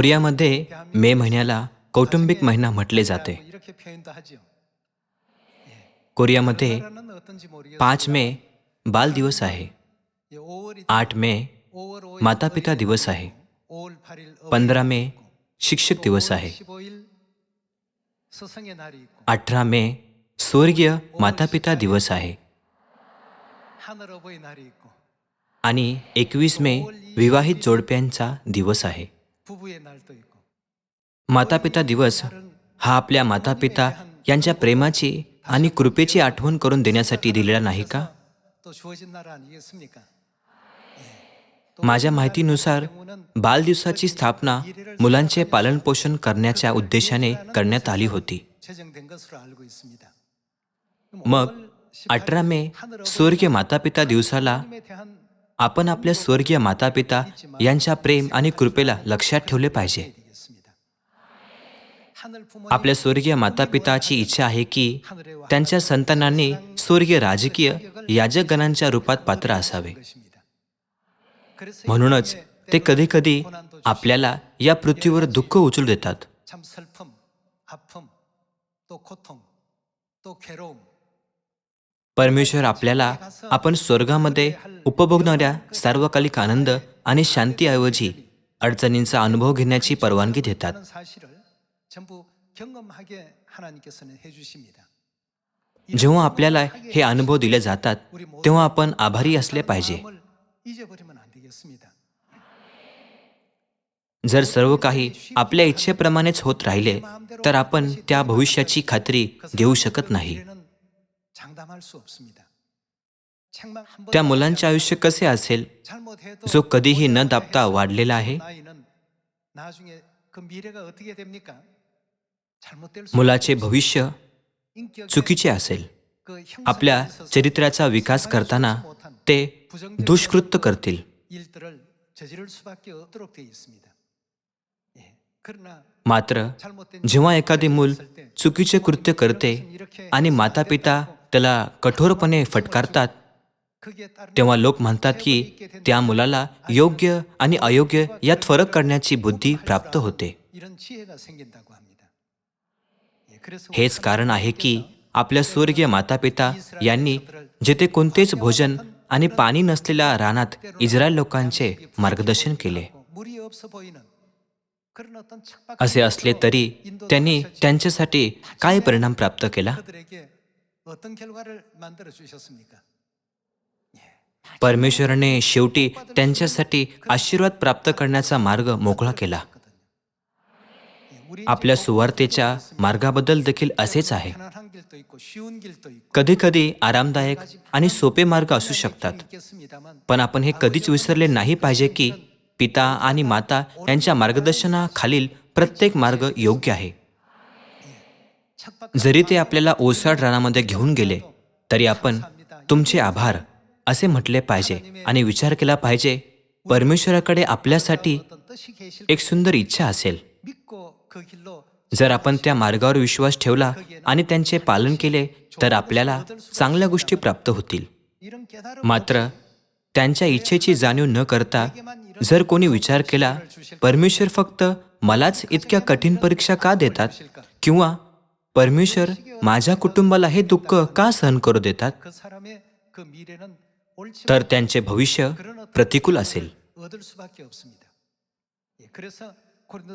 कोरियामध्ये मे महिन्याला कौटुंबिक महिना म्हटले जाते. कोरियामध्ये पाच मे बाल दिवस आहे. आठ मे माता पिता दिवस आहे. पंधरा मे शिक्षक दिवस आहे. अठरा मे स्वर्गीय माता पिता दिवस आहे. आणि एकवीस मे विवाहित जोडप्यांचा दिवस आहे. माता पिता दिवस हा आपल्या माता पिता यांच्या प्रेमाची आणि कृपेची आठवण करून देण्यासाठी दिलेला नाही का? माझ्या माहितीनुसार बालदिवसाची स्थापना मुलांचे पालनपोषण करण्याच्या उद्देशाने करण्यात आली होती. मग अठरा मे सूर्य मातापिता दिवसाला आपण आपल्या स्वर्गीय मातापिता यांच्या प्रेम आणि कृपेला लक्षात ठेवले पाहिजे. आपल्या स्वर्गीय मातापिताची इच्छा आहे की त्यांच्या संतानांनी स्वर्गीय राजकीय याजकगणांच्या रूपात पात्र असावे. म्हणूनच ते कधीकधी आपल्याला या पृथ्वीवर दुःख उचलू देतात. परमेश्वर आपल्याला आपण स्वर्गामध्ये उपभोगणाऱ्या सार्वकालिक आनंद आणि शांतीऐवजी अडचणींचा अनुभव घेण्याची परवानगी देतात. जेव्हा आपल्याला हे अनुभव दिले जातात तेव्हा आपण आभारी असले पाहिजे. जर सर्व काही आपल्या इच्छेप्रमाणेच होत राहिले तर आपण त्या भविष्याची खात्री देऊ शकत नाही. त्या मुलांचे आयुष्य कसे असेल? जो कधीही न दाबता वाढलेला आहे? मुलाचे भविष्य चुकीचे असेल. आपल्या चरित्राचा विकास करताना ते दुष्कृत्य करतील. मात्र जेव्हा एखादे मूल चुकीचे कृत्य करते आणि माता पिता त्याला कठोरपणे फटकारतात. तेव्हा लोक म्हणतात की त्या मुलाला योग्य आणि अयोग्य यात फरक करण्याची बुद्धी प्राप्त होते. हेच कारण आहे की आपल्या स्वर्गीय मातापिता यांनी जेथे कोणतेच भोजन आणि पाणी नसलेल्या रानात इस्रायल लोकांचे मार्गदर्शन केले. असे असले तरी त्यांनी त्यांच्यासाठी काय परिणाम प्राप्त केला? परमेश्वराने शेवटी त्यांच्यासाठी आशीर्वाद प्राप्त करण्याचा मार्ग मोकळा केला. आपल्या सुवार्तेच्या मार्गाबद्दल देखील असेच आहे. कधी कधी आरामदायक आणि सोपे मार्ग असू शकतात. पण आपण हे कधीच विसरले नाही पाहिजे की पिता आणि माता यांच्या मार्गदर्शनाखालील प्रत्येक मार्ग योग्य आहे. जरी ते आपल्याला ओसाड रानामध्ये घेऊन गेले तरी आपण तुमचे आभार असे म्हटले पाहिजे आणि विचार केला पाहिजे परमेश्वराकडे आपल्यासाठी एक सुंदर इच्छा असेल. जर आपण त्या मार्गावर विश्वास ठेवला आणि त्यांचे पालन केले तर आपल्याला चांगल्या गोष्टी प्राप्त होतील. मात्र त्यांच्या इच्छेची जाणीव न करता जर कोणी विचार केला परमेश्वर फक्त मलाच इतक्या कठीण परीक्षा का देतात? किंवा परमेश्वर माझ्या कुटुंबाला हे दुःख का सहन करू देतात? तर त्यांचे भविष्य प्रतिकूल असेल.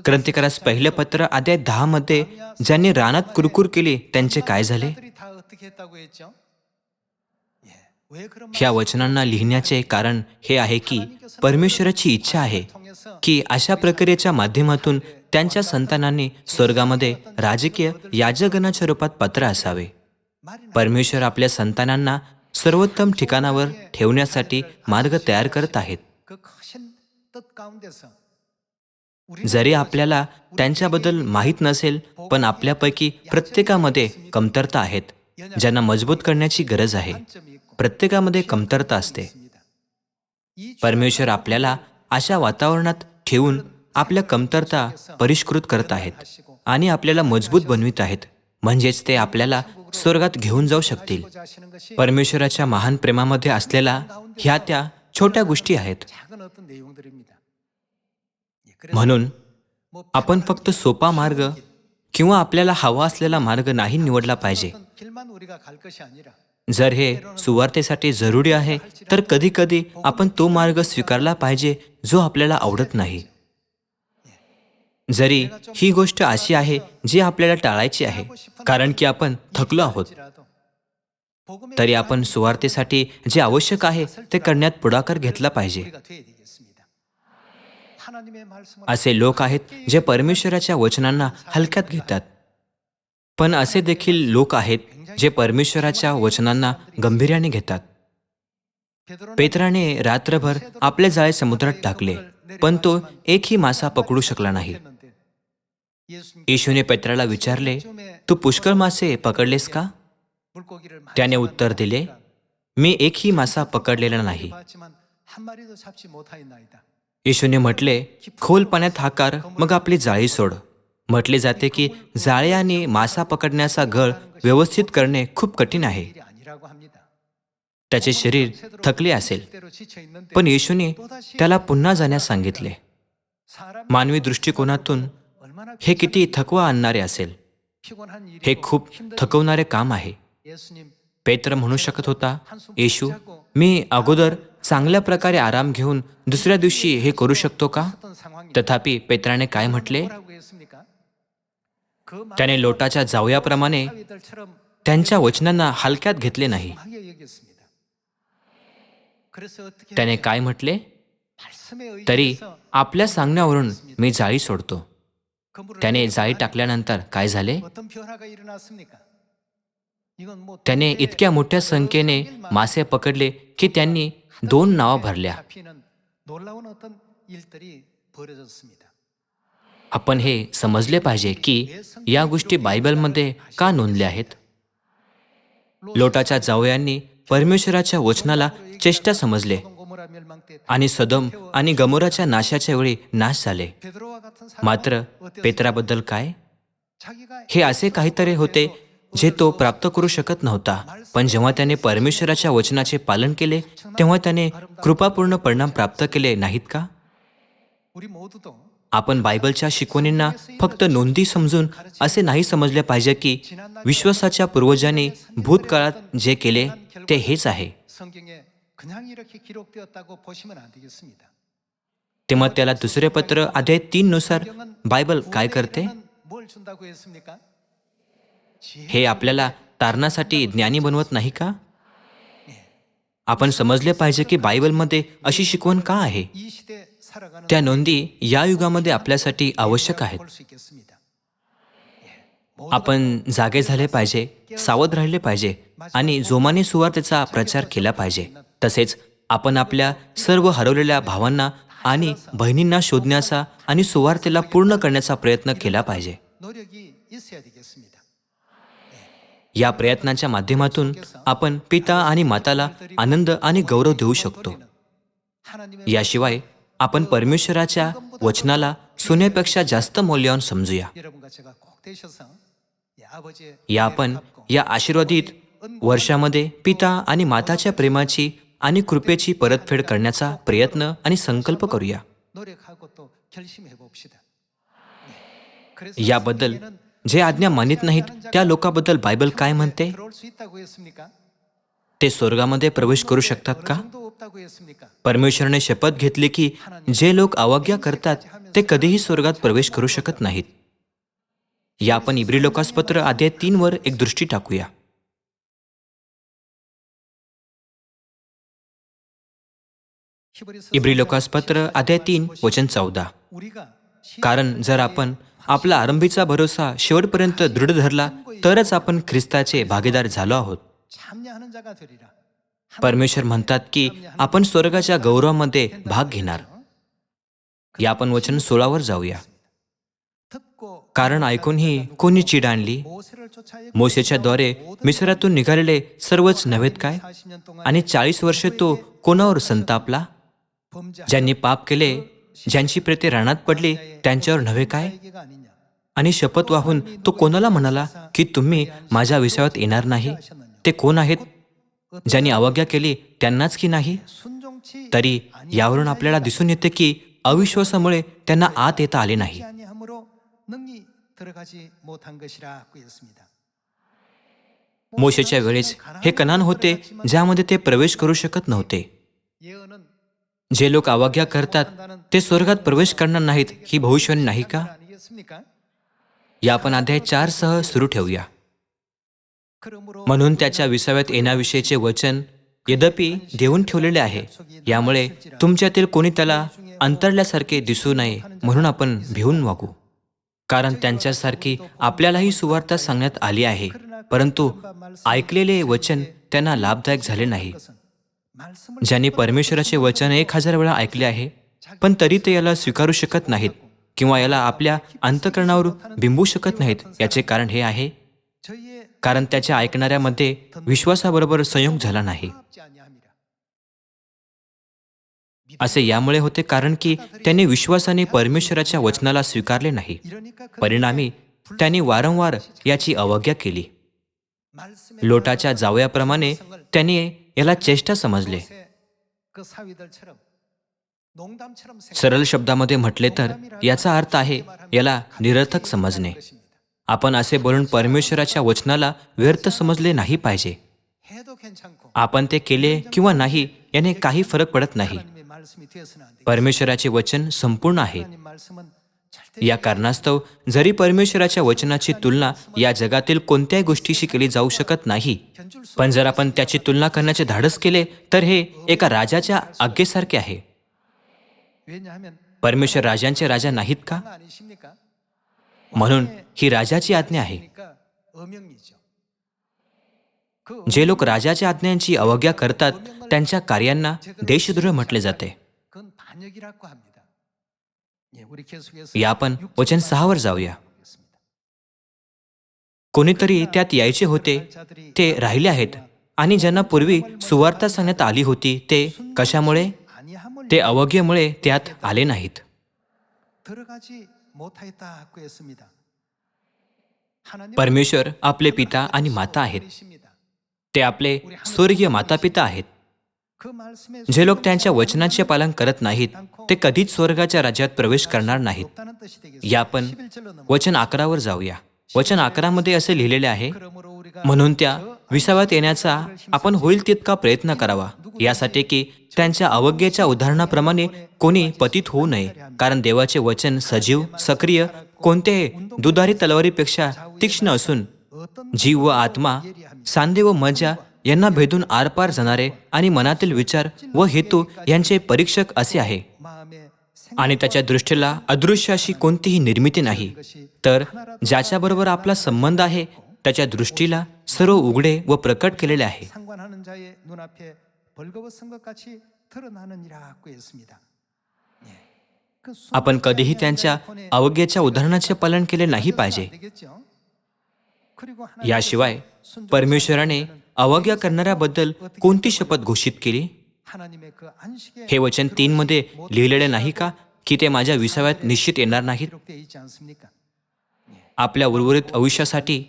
क्रांतिकारास पहिले पत्र आद्या दहा मध्ये ज्यांनी रानात कुरकुर केली त्यांचे काय झाले? ह्या वचनांना लिहिण्याचे कारण हे आहे की परमेश्वराची इच्छा आहे. की अशा प्रक्रियेच्या माध्यमातून त्यांच्या संतानांनी स्वर्गामध्ये राजकीय याजगणाच्या रूपात पात्र असावे. परमेश्वर आपल्या संतानांना सर्वोत्तम ठिकाणावर ठेवण्यासाठी मार्ग तयार करत आहेत. जरी आपल्याला त्यांच्याबद्दल माहीत नसेल पण आपल्यापैकी प्रत्येकामध्ये कमतरता आहेत ज्यांना मजबूत करण्याची गरज आहे. प्रत्येकामध्ये कमतरता असते. परमेश्वर आपल्याला अशा वातावरणात ठेवून आपल्या कमतरता परिष्कृत करत आहेत आणि आपल्याला मजबूत बनवित आहेत. म्हणजेच ते आपल्याला स्वर्गात घेऊन जाऊ शकतील. परमेश्वराच्या महान प्रेमामध्ये असलेल्या ह्या त्या छोट्या गोष्टी आहेत. म्हणून आपण फक्त सोपा मार्ग किंवा आपल्याला हवा असलेला मार्ग नाही निवडला पाहिजे. जर हे सुवार्थेसाठी जरुरी आहे तर कधीकधी आपण तो मार्ग स्वीकारला पाहिजे जो आपल्याला आवडत नाही. जरी ही गोष्ट अशी आहे जी आपल्याला टाळायची आहे कारण की आपण थकलो आहोत. तरी आपण सुवार्थेसाठी जे आवश्यक आहे ते करण्यात पुढाकार घेतला पाहिजे. असे लोक आहेत जे परमेश्वराच्या वचनांना हलक्यात घेतात. पण असे देखील लोक आहेत जे परमेश्वराच्या वचनांना गंभीर्याने घेतात. पेत्राने रात्रभर आपले जाळे समुद्रात टाकले पण तो एकही मासा पकडू शकला नाही. येशूने पेत्राला विचारले तू पुष्कळ मासे पकडलेस का? त्याने उत्तर दिले मी एकही मासा पकडलेला नाही. येशूने म्हटले खोल पाण्यात हाकार मग आपली जाळी सोड. म्हटले जाते की जाळे आणि मासा पकडण्याचा गळ व्यवस्थित करणे खूप कठीण आहे. त्याचे शरीर थकले असेल. पण येशूने त्याला पुन्हा जाण्यास सांगितले. मानवी दृष्टिकोनातून हे किती थकवा आणणारे असेल. हे खूप थकवणारे काम आहे. पेत्र म्हणू शकत होता येशू मी अगोदर चांगल्या प्रकारे आराम घेऊन दुसऱ्या दिवशी हे करू शकतो का? तथापि पेत्राने काय म्हटले? त्याने लोटाच्या जावयाप्रमाणे त्यांच्या वचनांना हलक्यात घेतले नाही. त्याने काय म्हटले? तरी आपल्या सांगण्यावरून मी जाळी सोडतो. त्याने जाळी टाकल्यानंतर काय झाले? त्याने इतक्या मोठ्या संख्येने मासे पकडले की त्यांनी दोन नावं भरल्या. आपण हे समजले पाहिजे की या गोष्टी बायबलमध्ये का नोंदल्या आहेत? लोटाच्या जावयांनी परमेश्वराच्या वचनाला चेष्टा समजले आणि सदम आणि गमोराच्या नाशाच्या वेळी नाश झाले. मात्र पेत्राबद्दल काय? हे असे काहीतरी होते जे तो प्राप्त करू शकत नव्हता. पण जेव्हा त्याने परमेश्वराच्या वचनाचे पालन केले तेव्हा त्याने कृपापूर्ण परिणाम प्राप्त केले नाहीत का? आपण बायबलच्या शिकवणींना फक्त नोंदी समजून असे नाही समजले पाहिजे की विश्वासाच्या पूर्वजांनी भूतकाळात जे केले ते हेच आहे. तेव्हा त्याला दुसरे पत्र अध्याय तीन नुसार बायबल काय करते? हे आपल्याला तारणासाठी ज्ञानी बनवत नाही का? आपण समजले पाहिजे की बायबलमध्ये अशी शिकवण का आहे? त्या नोंदी या युगामध्ये आपल्यासाठी आवश्यक आहेत. आपण जागे झाले पाहिजे सावध राहिले पाहिजे आणि जोमाने सुवार्थेचा प्रचार केला पाहिजे. तसेच आपण आपल्या सर्व हरवलेल्या भावांना आणि बहिणींना शोधण्याचा आणि सुवार्थेला पूर्ण करण्याचा प्रयत्न केला पाहिजे. या प्रयत्नांच्या माध्यमातून आपण पिता आणि माताला आनंद आणि गौरव देऊ शकतो. याशिवाय आपण परमेश्वराच्या वचनाला सुनेपेक्षा जास्त मौल्यवान समजूया. या आपण या आशीर्वादित वर्षामध्ये पिता आणि माताच्या प्रेमाची आणि कृपेची परतफेड करण्याचा प्रयत्न आणि संकल्प करूया. याबद्दल जे आज्ञा मानित नाहीत त्या लोकाबद्दल बायबल काय म्हणते? ते स्वर्गामध्ये प्रवेश करू शकतात का? परमेश्वरने शपथ घेतली की जे लोक अवज्ञा करतात ते कधीही स्वर्गात प्रवेश करू शकत नाहीत. या आपण इब्री लोकासपत्र आद्या तीन वर एक दृष्टी टाकूया. इब्री लोकासपत्र आद्या तीन वचन चौदा. कारण जर आपण आपला आरंभीचा भरोसा शेवटपर्यंत दृढ धरला तरच आपण ख्रिस्ताचे भागीदार झालो आहोत. परमेश्वर म्हणतात की आपण स्वर्गाच्या गौरवामध्ये भाग घेणार. या आपण वचन सोळावर जाऊया. कारण ऐकूनही कोणी चीड आणली? मोशेच्या द्वारे मिसरातून निघालेले सर्वच नव्हेत काय? आणि चाळीस वर्षे तो कोणावर संतापला? ज्यांनी पाप केले ज्यांची प्रेते रानात पडली त्यांच्यावर नव्हे काय? आणि शपथ वाहून तो कोणाला म्हणाला की तुम्ही माझ्या विषयात येणार नाही? ते कोण आहेत? ज्यांनी अवज्ञा केली त्यांनाच की नाही? तरी यावरून आपल्याला दिसून येते की अविश्वासामुळे त्यांना आत येता आले नाही. मोशेच्या वेळेस हे कनान होते ज्यामध्ये ते प्रवेश करू शकत नव्हते. जे लोक अवज्ञा करतात ते स्वर्गात प्रवेश करणार नाहीत ही भविष्यवाणी नाही का? या आपण अध्याय चार सह सुरू ठेवूया. म्हणून त्याच्या विसाव्यात येण्याविषयीचे वचन यद्यपि देऊन ठेवलेले आहे यामुळे तुमच्यातील कोणी त्याला अंतरल्यासारखे दिसू नये म्हणून आपण भिवून वागू. कारण त्यांच्यासारखी आपल्यालाही सुवार्ता सांगण्यात आली आहे परंतु ऐकलेले वचन त्यांना लाभदायक झाले नाही. ज्यांनी परमेश्वराचे वचन एक हजार वेळा ऐकले आहे पण तरी ते याला स्वीकारू शकत नाहीत किंवा याला आपल्या अंतकरणावर बिंबू शकत नाहीत याचे कारण हे आहे कारण त्याच्या ऐकणाऱ्यामध्ये विश्वासाबरोबर संयोग झाला नाही. असे यामुळे होते कारण की त्यांनी विश्वासाने परमेश्वराच्या वचनाला स्वीकारले नाही. परिणामी त्यांनी वारंवार याची अवज्ञा केली. लोटाच्या जावयाप्रमाणे त्यांनी याला चेष्टा समजले. सरळ शब्दामध्ये म्हटले तर याचा अर्थ आहे याला निरर्थक समजणे. आपण असे बोलून परमेश्वराच्या वचनाला व्यर्थ समजले नाही पाहिजे. आपण ते केले किंवा नाही याने काही फरक पडत नाही. परमेश्वराचे वचन संपूर्ण आहे. या कारणास्तव जरी परमेश्वराच्या वचनाची तुलना या जगातील कोणत्याही गोष्टीशी केली जाऊ शकत नाही पण जर आपण त्याची तुलना करण्याचे धाडस केले तर हे एका राजाच्या आज्ञेसारखे आहे. परमेश्वर राजांचे राजा नाहीत का? म्हणून ही राजाची आज्ञा आहे. जे लोक राजाच्या आज्ञांची अवज्ञा करतात त्यांच्या कार्यांना देशद्रोह म्हटले जाते. या आपण वचन सहावर जाऊया. कोणीतरी त्यात यायचे होते ते राहिले आहेत आणि ज्यांना पूर्वी सुवार्ता सांगण्यात आली होती ते कशामुळे? ते अवज्ञेमुळे त्यात आले नाहीत. परमेश्वर आपले पिता आणि माता आहेत. ते आपले स्वर्गीय माता पिता आहेत. जे लोक त्यांच्या वचनाचे पालन करत नाहीत ते कधीच स्वर्गाच्या राज्यात प्रवेश करणार नाहीत. या पण वचन आकारावर जाऊया. वचन आकारामध्ये असे लिहिलेले आहे म्हणून त्या विसाव्यात येण्याचा आपण होईल तितका प्रयत्न करावा. यासाठी की त्यांच्या अवज्ञेच्या उदाहरणाप्रमाणे कोणी पतित होऊ नये. कारण देवाचे वचन सजीव सक्रिय कोणतेही दुधारी तलवारीपेक्षा तीक्ष्ण असून जीव व आत्मा सांदे व मजा यांना भेदून आरपार जाणारे आणि मनातील विचार व हेतू यांचे परीक्षक असे आहे. आणि त्याच्या दृष्टीला अदृश्य अशी कोणतीही निर्मिती नाही. तर ज्याच्याबरोबर आपला संबंध आहे त्याच्या दृष्टीला सर्व उघडे व प्रकट केलेले आहे. 상관하는 자의 눈앞에 벌거벗은 것 같이 드러나느니라고 했습니다. 예. 그 आपण कधीही त्यांच्या अवज्ञेच्या उदाहरणाचे पालन केले नाही पाहिजे 되겠죠? 그리고 하나님께서 याशिवाय परमेश्वराने अवज्ञा करणाऱ्याबद्दल कोणती शपथ घोषित केली 하나님의 그 안식에 हे वचन तीन मध्ये लिहिलेले नाही का की ते माझ्या विसाव्यात निश्चित येणार नाहीत 기록되어 있지 않습니까? आपल्या उर्वरित आयुष्यासाठी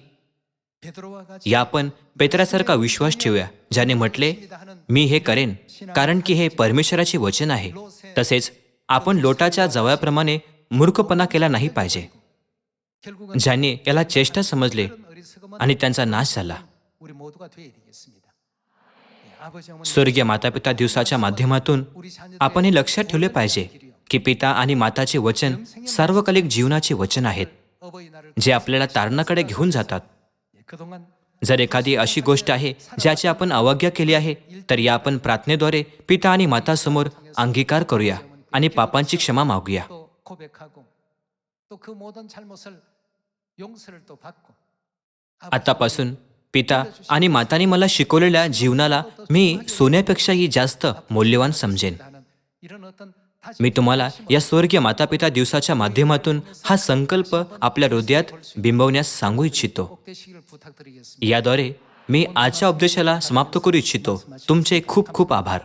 베드로와 같이 या आपण पेत्रासारखा विश्वास ठेवूया ज्याने म्हटले मी हे करेन कारण की हे परमेश्वराचे वचन आहे. तसेच आपण लोटाच्या जवळप्रमाणे मूर्खपणा केला नाही पाहिजे ज्यांनी याला चेष्टा समजले आणि त्यांचा नाश झाला. स्वर्गीय मातापिता दिवसाच्या माध्यमातून आपण हे लक्षात ठेवले पाहिजे की पिता आणि माताचे वचन सार्वकालिक जीवनाचे वचन आहेत जे आपल्याला तारणाकडे घेऊन जातात. जर एखादी अशी गोष्ट आहे ज्याची आपण अवज्ञा केली आहे तर या आपण प्रार्थनेद्वारे पिता आणि मातासमोर अंगीकार करूया आणि पापांची क्षमा मागूया. आतापासून पिता आणि माताने मला शिकवलेल्या जीवनाला मी सोन्यापेक्षाही जास्त मौल्यवान समजेन. मी तुम्हाला या स्वर्गीय मातापिता दिवसाच्या माध्यमातून हा संकल्प आपल्या हृदयात बिंबवण्यास सांगू इच्छितो. याद्वारे मी आजच्या उपदेशाला समाप्त करू इच्छितो. तुमचे खूप खूप आभार.